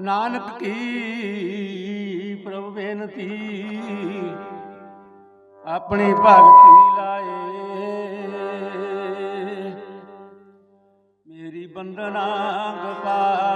ਨਾਨਕ ਕੀ ਪ੍ਰਭ ਬੇਨਤੀ ਆਪਣੀ ਭਗਤੀ ਲਾਏ। ਮੇਰੀ ਬੰਦਨਾ ਗੋਪਾਲ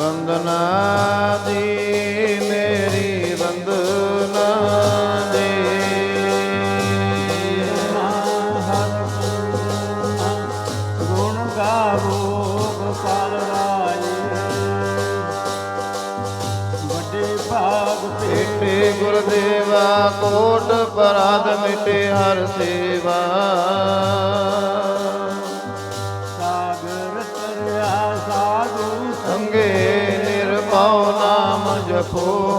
ਬੰਦਨਾ ਦੀ ਮੇਰੀ ਬੰਦਨਾ ਦੀ। ਗੁਣ ਗਾਵੋ ਗੋਪਾਲ ਰਾਏ ਵੱਡੇ ਭਾਗ ਮਿਟੇ ਭੇਟੇ ਗੁਰਦੇਵਾ ਕੋਟ ਪਰਾਧ ਮਿਟੇ ਹਰ ਸੇਵਾ। ਨਾਮ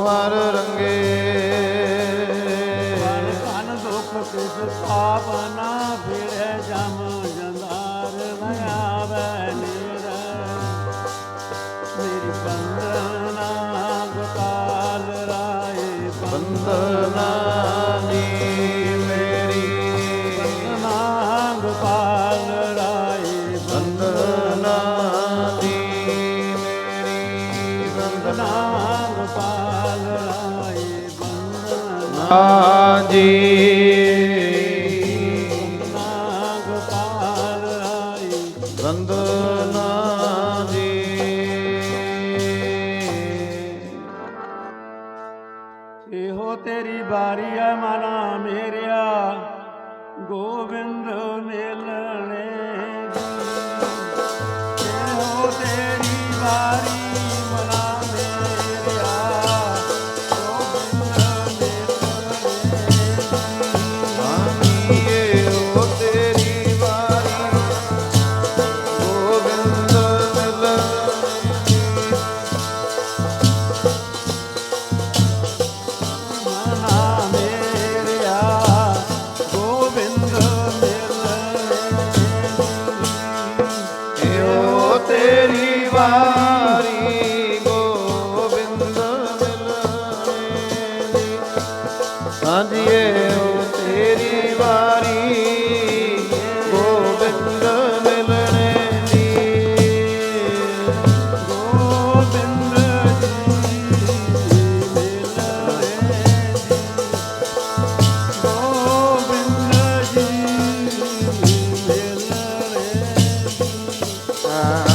ਬੰਦਨਾ ਆਜੀ ਗੋਪਾਲ ਰਾਏ ਬੰਦਨਾ ਦੀ ਇਹੋ ਤੇਰੀ ਬਾਰੀ ਆ ਮਨਾ ਮੇਰਿਆ ਗੋਬਿੰਦ ਮਿਲਣੇ। ਵਾਰੀ ਗੋਬਿੰਦ ਮਿਲਣੇ ਦੀ ਸਾਂਝੀਏ ਓ ਤੇਰੀ ਵਾਰੀ ਗੋਬਿੰਦ ਮਿਲਣੇ ਦੀ। ਗੋਬਿੰਦ ਜੀ ਮਿਲਣੇ ਜੀ ਗੋਬਿੰਦ ਜੀ ਮਿਲਣੇ ਆ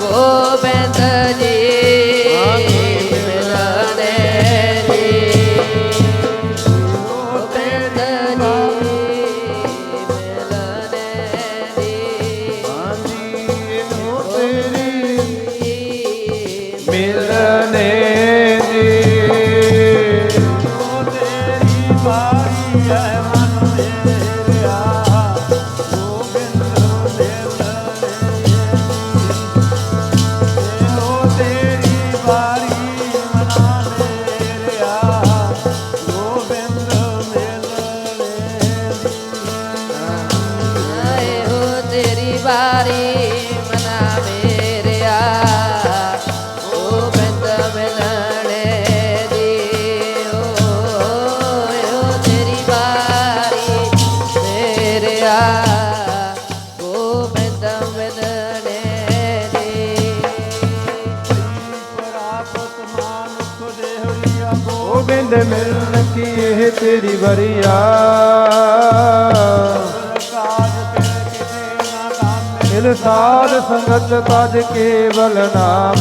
ਗੋਬਿੰਦ ਗੋਬਿੰਦ ਮਿਲਨ ਕੀ ਇਹ ਤੇਰੀ ਵਰਿਆ ਮਿਲ ਸਾਧ ਸੰਗਤ ਤਜ ਕੇਵਲ ਨਾਮ।